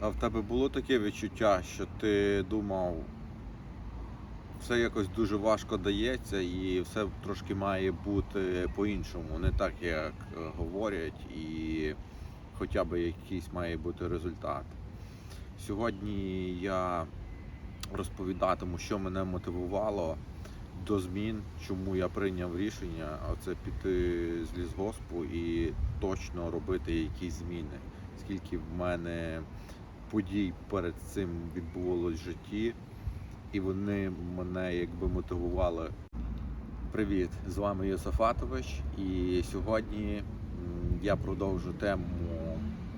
А в тебе було таке відчуття, що ти думав, все якось дуже важко дається і все трошки має бути по-іншому, не так, як е, говорять, і хоча б якийсь має бути результат. Сьогодні я розповідатиму, що мене мотивувало до змін, чому я прийняв рішення, а це піти з лісгоспу і точно робити якісь зміни. Скільки в мене подій перед цим відбувалось в житті, і вони мене якби мотивували. Привіт, з вами Йосафатович, і сьогодні я продовжу тему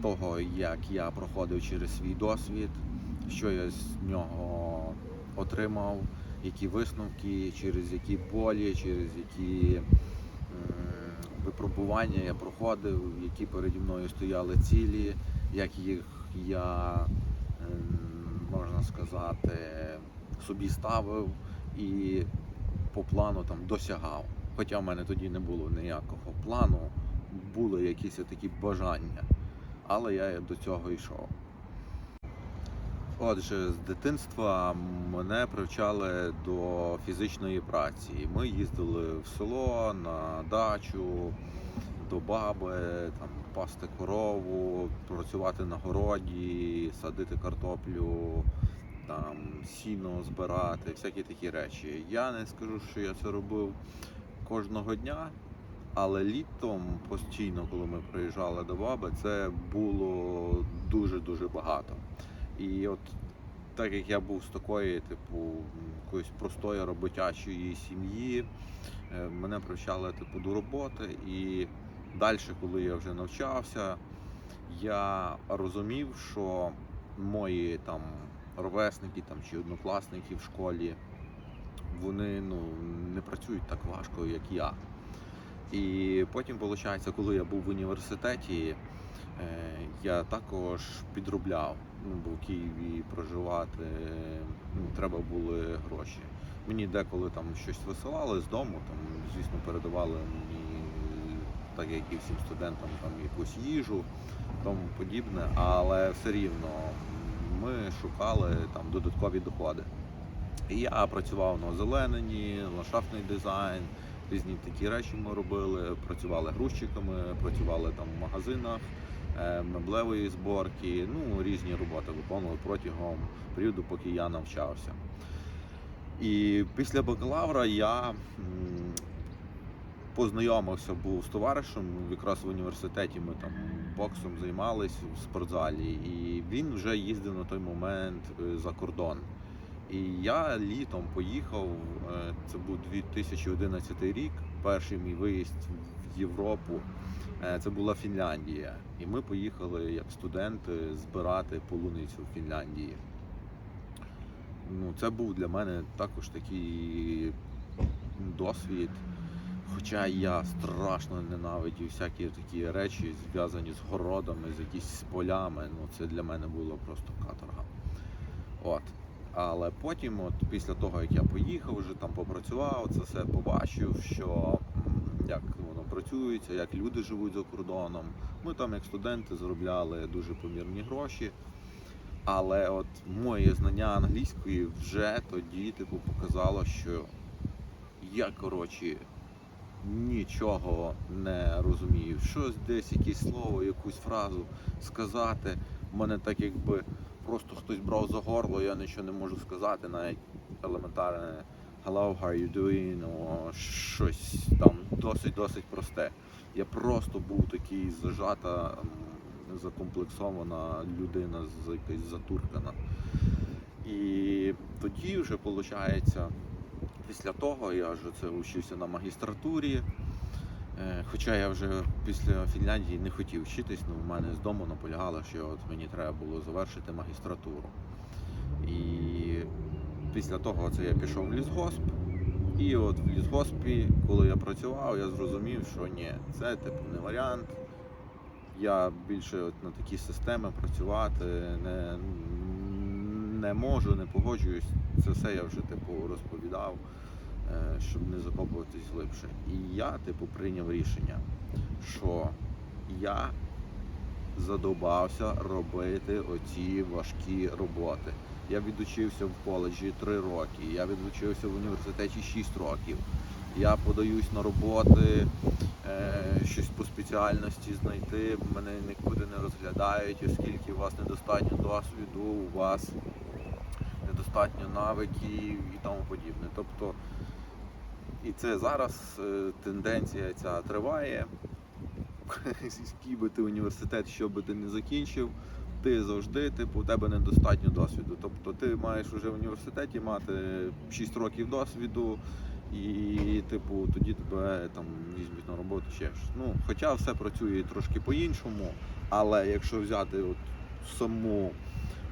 того, як я проходив через свій досвід, що я з нього отримав, які висновки, через які болі, через які випробування я проходив, які переді мною стояли цілі, як їх я, ем, можна сказати, собі ставив і по плану там досягав. Хоча в мене тоді не було ніякого плану, були якісь такі бажання, але я до цього йшов. Отже, з дитинства мене привчали до фізичної праці. Ми їздили в село на дачу, до баби, там пасти корову, працювати на городі, садити картоплю, там сіно збирати, всякі такі речі. Я не скажу, що я це робив кожного дня, але літом постійно, коли ми приїжджали до баби, це було дуже-дуже багато. І от так як я був з такої, типу, якоїсь простої роботячої сім'ї, е, мене привчали типу, до роботи. І далі, коли я вже навчався, я розумів, що мої там ровесники там, чи однокласники в школі, вони ну, не працюють так важко, як я. І потім, виходить, коли я був в університеті, е, я також підробляв. Ну, бо в Києві проживати ну, треба були гроші. Мені деколи там щось висилали з дому, там, звісно, передавали мені, так як і всім студентам, там якусь їжу, тому подібне, але все рівно ми шукали там додаткові доходи. І я працював на озелененні, ландшафтний дизайн, різні такі речі ми робили. Працювали грузчиками, працювали там в магазинах е, меблевої зборки, ну різні роботи виконували протягом періоду, поки я навчався. І після бакалавра я познайомився був з товаришем, якраз в університеті ми там боксом займалися в спортзалі, і він вже їздив на той момент е, за кордон. І я літом поїхав, е, це був 2011 рік, перший мій виїзд в Європу. Е, Це була Фінляндія. І ми поїхали як студенти збирати полуницю в Фінляндії. Ну, це був для мене також такий досвід. Хоча я страшно ненавидів всякі такі речі, зв'язані з городами, з якісь полями. Ну, це для мене було просто каторга. От. Але потім, от після того, як я поїхав, вже там попрацював, це все побачив, що як воно працюється, як люди живуть за кордоном. Ми там, як студенти, заробляли дуже помірні гроші. Але от моє знання англійської вже тоді типу, показало, що я коротше нічого не розумію. Щось десь, якесь слово, якусь фразу сказати. У мене так якби просто хтось брав за горло, я нічого не можу сказати, навіть елементарне Hello, how are you doing? О, щось там досить-досить просте. Я просто був такий зажата, закомплексована людина, якась затуркана. І тоді вже виходить, після того я вже це вчився на магістратурі. Е, Хоча я вже після Фінляндії не хотів вчитись, ну в мене з дому наполягало, що от мені треба було завершити магістратуру. І після того це я пішов в лісгосп. І от в лісгоспі, коли я працював, я зрозумів, що ні, це типу не варіант. Я більше от на такі системи працювати не, не можу, не погоджуюсь. Це все я вже типу розповідав, щоб не закопуватись глибше. І я, типу, прийняв рішення, що я задовбався робити оці важкі роботи. Я відучився в коледжі 3 роки, я відучився в університеті 6 років. Я подаюсь на роботи, е, щось по спеціальності знайти. Мене нікуди не розглядають, оскільки у вас недостатньо досвіду, у вас недостатньо навиків і тому подібне. Тобто, і це зараз е, тенденція ця триває. Який би ти університет, що би ти не закінчив, ти завжди, типу, у тебе недостатньо досвіду. Тобто ти маєш вже в університеті мати 6 років досвіду, і, типу, тоді тебе там візьмуть на роботу ще ж. Ну, хоча все працює трошки по-іншому, але якщо взяти от саму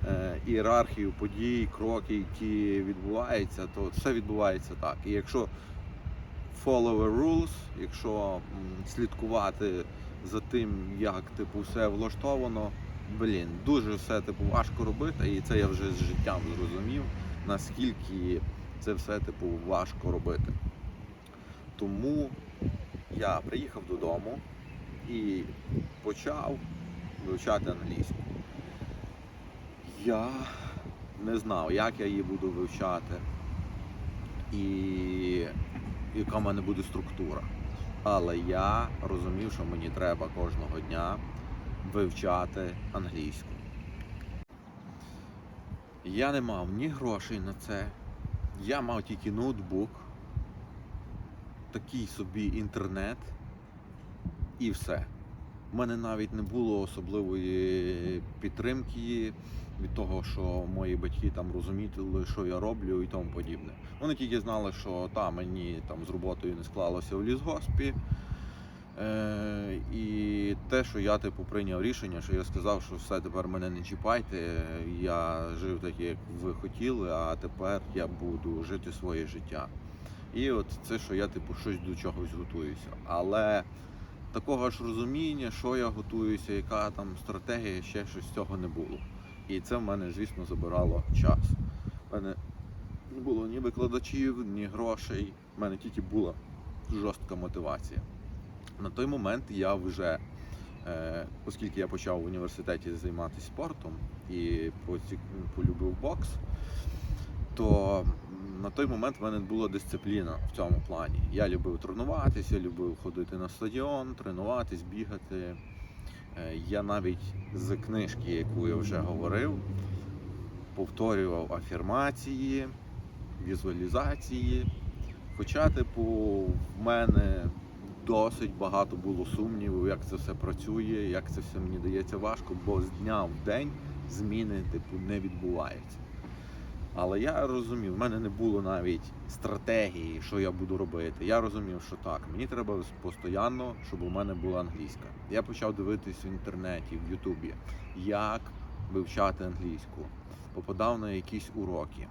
е, ієрархію подій, кроки, які відбуваються, то все відбувається так. І якщо follow the rules, якщо слідкувати за тим, як типу все влаштовано, блін, дуже все типу важко робити, і це я вже з життям зрозумів, наскільки це все типу важко робити. Тому я приїхав додому і почав вивчати англійську. Я не знав, як я її буду вивчати і яка в мене буде структура. Але я розумів, що мені треба кожного дня вивчати англійську. Я не мав ні грошей на це. Я мав тільки ноутбук, такий собі інтернет і все. У мене навіть не було особливої підтримки від того, що мої батьки там розуміли, що я роблю і тому подібне. Вони тільки знали, що та мені там з роботою не склалося в лісгоспі. Е, і те, що я типу прийняв рішення, що я сказав, що все тепер мене не чіпайте. Я жив так, як ви хотіли, а тепер я буду жити своє життя. І от це, що я типу щось до чогось готуюся. Але такого ж розуміння, що я готуюся, яка там стратегія, ще щось цього не було. І це в мене, звісно, забирало час. У мене не було ні викладачів, ні грошей. У мене тільки була жорстка мотивація. На той момент я вже, е, оскільки я почав в університеті займатися спортом і полюбив бокс, то на той момент в мене була дисципліна в цьому плані. Я любив тренуватися, любив ходити на стадіон, тренуватись, бігати. Е, Я навіть з книжки, яку я вже говорив, повторював афірмації, візуалізації. Хоча, типу, в мене досить багато було сумнівів, як це все працює, як це все мені дається важко, бо з дня в день зміни типу, не відбуваються. Але я розумів, в мене не було навіть стратегії, що я буду робити. Я розумів, що так, мені треба постійно, щоб у мене була англійська. Я почав дивитись в інтернеті, в Ютубі, як вивчати англійську. Попадав на якісь уроки.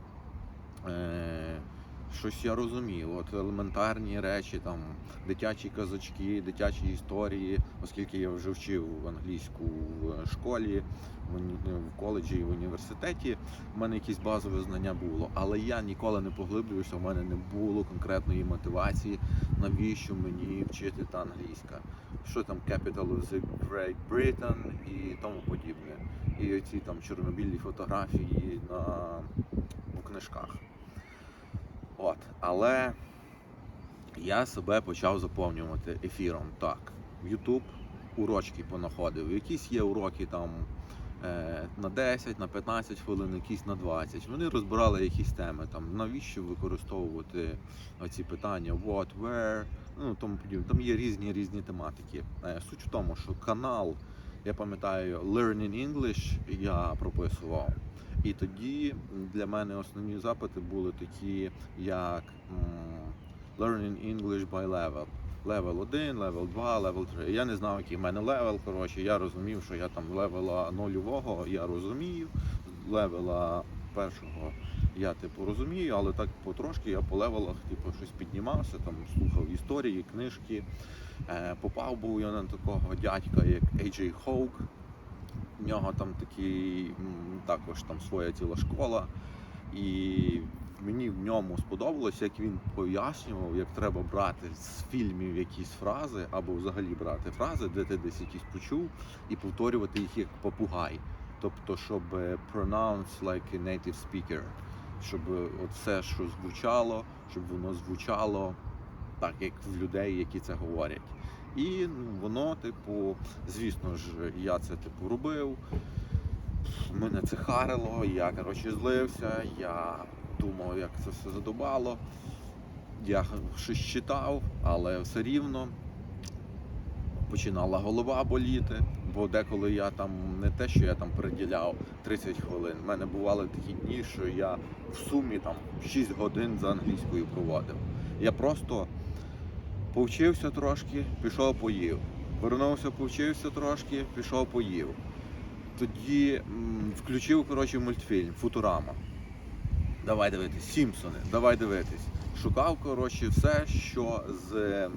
Щось я розумів. От елементарні речі, там дитячі казочки, дитячі історії, оскільки я вже вчив англійську в школі, в в коледжі і в університеті. У мене якісь базове знання було, але я ніколи не поглиблювався, у мене не було конкретної мотивації, навіщо мені вчити та англійська. Що там Capital of the Great Britain і тому подібне. І оці там чорнобілі фотографії на у книжках. От, але я себе почав заповнювати ефіром. Так, YouTube урочки понаходив. Якісь є уроки там е, на 10, на 15 хвилин, якісь на 20. Вони розбирали якісь теми, там навіщо використовувати оці питання, what, where, ну тому подібне. Там є різні різні тематики. Е, суть в тому, що канал, я пам'ятаю, Learning English я прописував. І тоді для мене основні запити були такі, як Learning English by Level. Левел 1, левел 2, левел 3. Я не знав, який в мене левел. Коротше, я розумів, що я там левела нульового, я розумію. Левела першого я типу розумію, але так потрошки я по левелах типу, щось піднімався, там слухав історії, книжки. Е, попав був я на такого дядька, як AJ Hawk. В нього там такий також там своя ціла школа. І мені в ньому сподобалось, як він пояснював, як треба брати з фільмів якісь фрази, або взагалі брати фрази, де ти десь якісь почув, і повторювати їх як попугай. Тобто, щоб е, pronounce like a native speaker, щоб е, все, що звучало, щоб воно звучало так, як в людей, які це говорять. І ну, воно, типу, звісно ж, я це типу робив. Мене це харило, я коротше злився, я думав, як це все задобало. Я щось читав, але все рівно починала голова боліти, бо деколи я там не те, що я там приділяв 30 хвилин. У мене бували такі дні, що я в сумі там 6 годин за англійською проводив. Я просто повчився трошки, пішов поїв. Вернувся, повчився трошки, пішов поїв. Тоді включив коротше мультфільм Футурама. Давай дивитись, Сімпсони, давай дивитись. Шукав коротше все, що з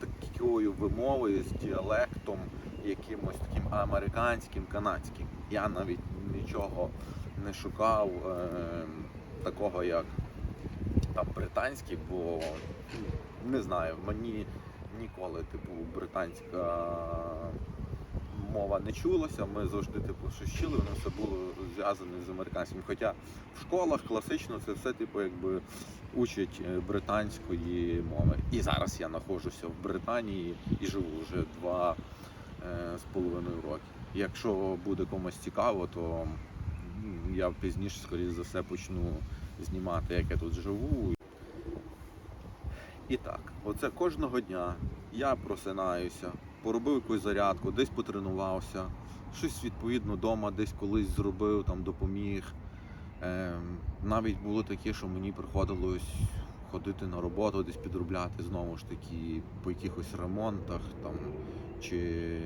такою вимовою, з діалектом, якимось таким американським, канадським. Я навіть нічого не шукав е, такого, як там британський, бо не знаю, мені ніколи, типу, британська мова не чулася. Ми завжди типу щось воно все було зв'язане з американським. Хоча в школах класично це все, типу, якби учать е, британської мови. І зараз я знаходжуся в Британії і живу вже два е, з половиною роки. Якщо буде комусь цікаво, то я пізніше, скоріше за все, почну знімати, як я тут живу. І так, оце кожного дня я просинаюся, поробив якусь зарядку, десь потренувався, щось відповідно вдома десь колись зробив, там допоміг. Ем, навіть було таке, що мені приходилось ходити на роботу, десь підробляти знову ж таки по якихось ремонтах там чи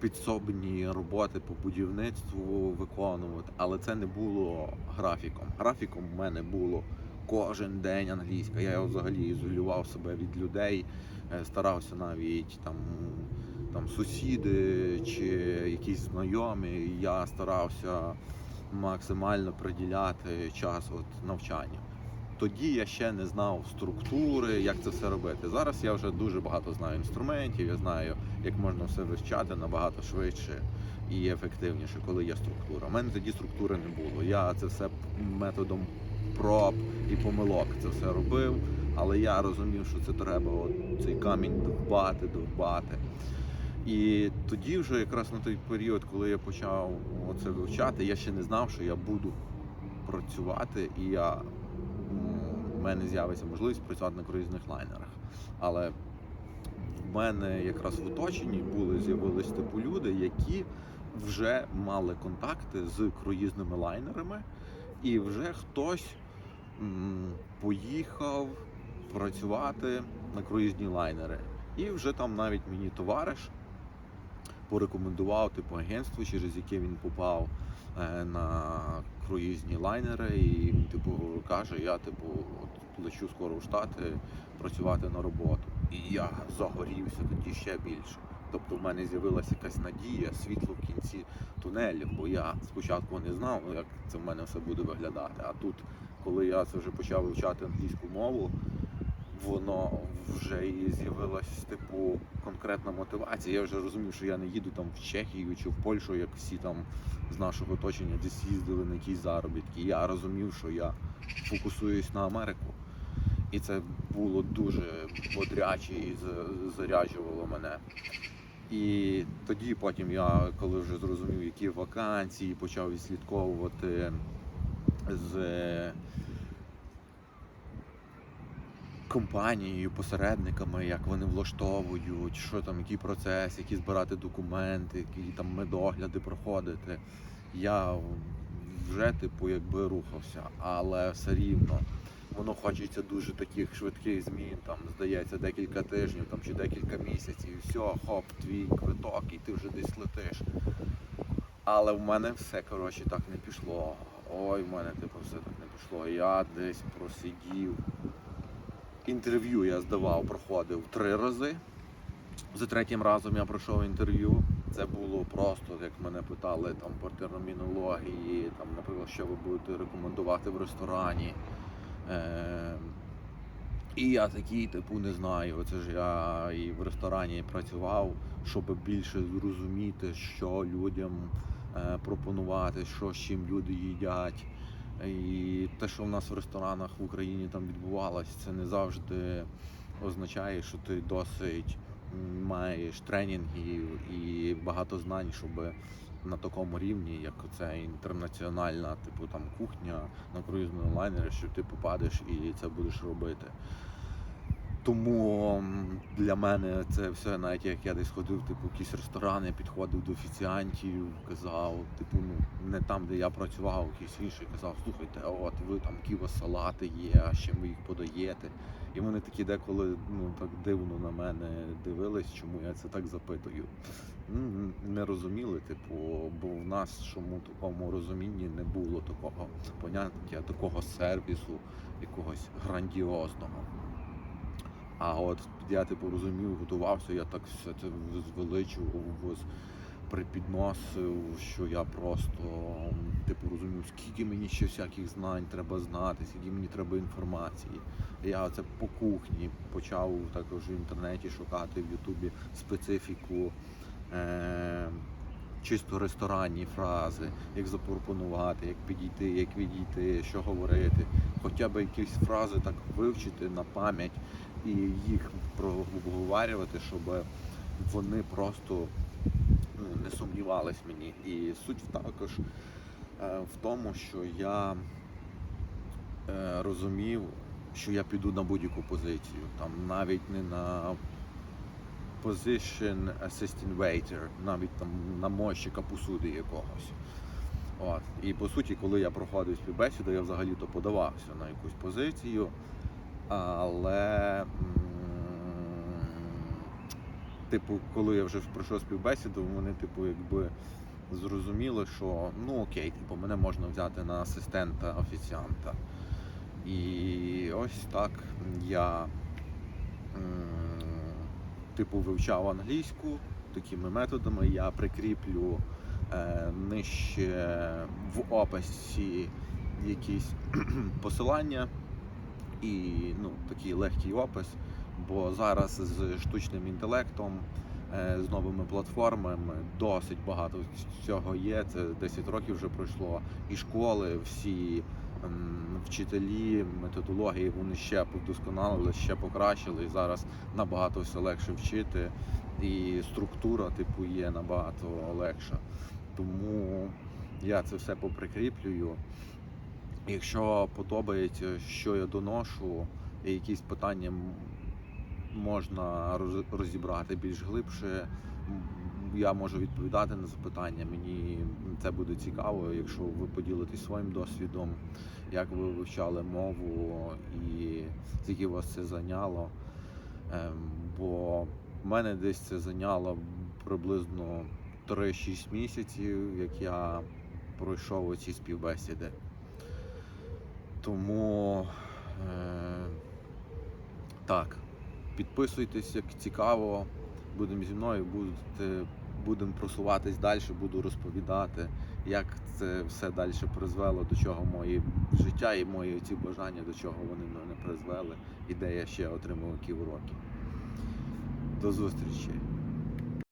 підсобні роботи по будівництву виконувати, але це не було графіком. Графіком в мене було кожен день англійська. Я взагалі ізолював себе від людей, е, старався навіть там, там сусіди чи якісь знайомі. Я старався максимально приділяти час от навчанню. Тоді я ще не знав структури, як це все робити. Зараз я вже дуже багато знаю інструментів, я знаю, як можна все вивчати набагато швидше і ефективніше, коли є структура. У мене тоді структури не було. Я це все методом проб і помилок це все робив, але я розумів, що це треба от цей камінь довбати, довбати. І тоді, вже якраз на той період, коли я почав це вивчати, я ще не знав, що я буду працювати, і я в мене з'явиться можливість працювати на круїзних лайнерах. Але в мене якраз в оточенні були з'явились типу люди, які вже мали контакти з круїзними лайнерами, і вже хтось поїхав працювати на круїзні лайнери. І вже там навіть мені товариш порекомендував типу агентство, через яке він попав е, на круїзні лайнери, і він типу каже: я типу от лечу скоро в Штати працювати на роботу. І я загорівся тоді ще більше. Тобто в мене з'явилася якась надія, світло в кінці тунелю, бо я спочатку не знав, як це в мене все буде виглядати. А тут, коли я це вже почав вивчати англійську мову, воно вже і з'явилась типу конкретна мотивація. Я вже розумів, що я не їду там в Чехію чи в Польщу, як всі там з нашого оточення десь їздили на якісь заробітки. Я розумів, що я фокусуюсь на Америку. І це було дуже бодряче і заряджувало мене. І тоді потім я, коли вже зрозумів, які вакансії, почав відслідковувати з компанією, посередниками, як вони влаштовують, що там, який процес, які збирати документи, які там медогляди проходити. Я вже типу якби рухався, але все рівно воно хочеться дуже таких швидких змін. Там здається декілька тижнів там чи декілька місяців, і все, хоп, твій квиток, і ти вже десь летиш. Але в мене все коротше так не пішло. Ой, в мене типу все так не пішло. Я десь просидів. Інтерв'ю я здавав, проходив три рази. За третім разом я пройшов інтерв'ю. Це було просто, як мене питали там по термінології, там, наприклад, що ви будете рекомендувати в ресторані. Е, і я такий, типу, не знаю. Оце ж я і в ресторані працював, щоб більше зрозуміти, що людям е, пропонувати, що з чим люди їдять. І те, що в нас в ресторанах в Україні там відбувалось, це не завжди означає, що ти досить маєш тренінгів і багато знань, щоб на такому рівні, як це інтернаціональна, типу там кухня на круїзному лайнері, що ти попадеш і це будеш робити. Тому для мене це все, навіть як я десь ходив, типу, в якісь ресторани, підходив до офіціантів, казав, типу, ну не там, де я працював, якийсь інший казав, слухайте, от ви там які салати є, а чим ви їх подаєте. І вони такі деколи ну так дивно на мене дивились, чому я це так запитую. Не розуміли, типу, бо в нас чому такому розумінні не було такого поняття, такого сервісу, якогось грандіозного. А от я типу розумів, готувався, я так все це звеличував, припідносив, що я просто типу розумів, скільки мені ще всяких знань треба знати, скільки мені треба інформації. Я це по кухні почав також в інтернеті шукати в Ютубі специфіку. Е- Чисто ресторанні фрази, як запропонувати, як підійти, як відійти, що говорити, хоча б якісь фрази так вивчити на пам'ять і їх проговорювати, щоб вони просто не сумнівались мені. І суть також е, в тому, що я е, розумів, що я піду на будь-яку позицію, там навіть не на position assistant waiter, навіть там на мойщика посуди якогось. От. І по суті, коли я проходив співбесіду, я взагалі-то подавався на якусь позицію, але типу, коли я вже пройшов співбесіду, вони, типу, якби зрозуміли, що ну окей, типу, мене можна взяти на асистента офіціанта. І ось так я типу вивчав англійську такими методами. Я прикріплю е, нижче в описі якісь посилання і ну, такий легкий опис. Бо зараз з штучним інтелектом, е, з новими платформами досить багато цього є. Це 10 років вже пройшло. І школи, всі вчителі, методології вони ще вдосконалили, ще покращили. І зараз набагато все легше вчити. І структура, типу, є набагато легша. Тому я це все поприкріплюю. Якщо подобається, що я доношу, і якісь питання можна розібрати більш глибше, я можу відповідати на запитання. Мені це буде цікаво, якщо ви поділитесь своїм досвідом, як ви вивчали мову і скільки вас це зайняло. Ем, Бо в мене десь це зайняло приблизно 3-6 місяців, як я пройшов оці співбесіди. Тому е, так, підписуйтесь, як цікаво, будемо зі мною, будемо просуватись далі, буду розповідати, як це все далі призвело, до чого моє життя і мої ці бажання, до чого вони мене призвели, і де я ще отримав які уроки. До зустрічі!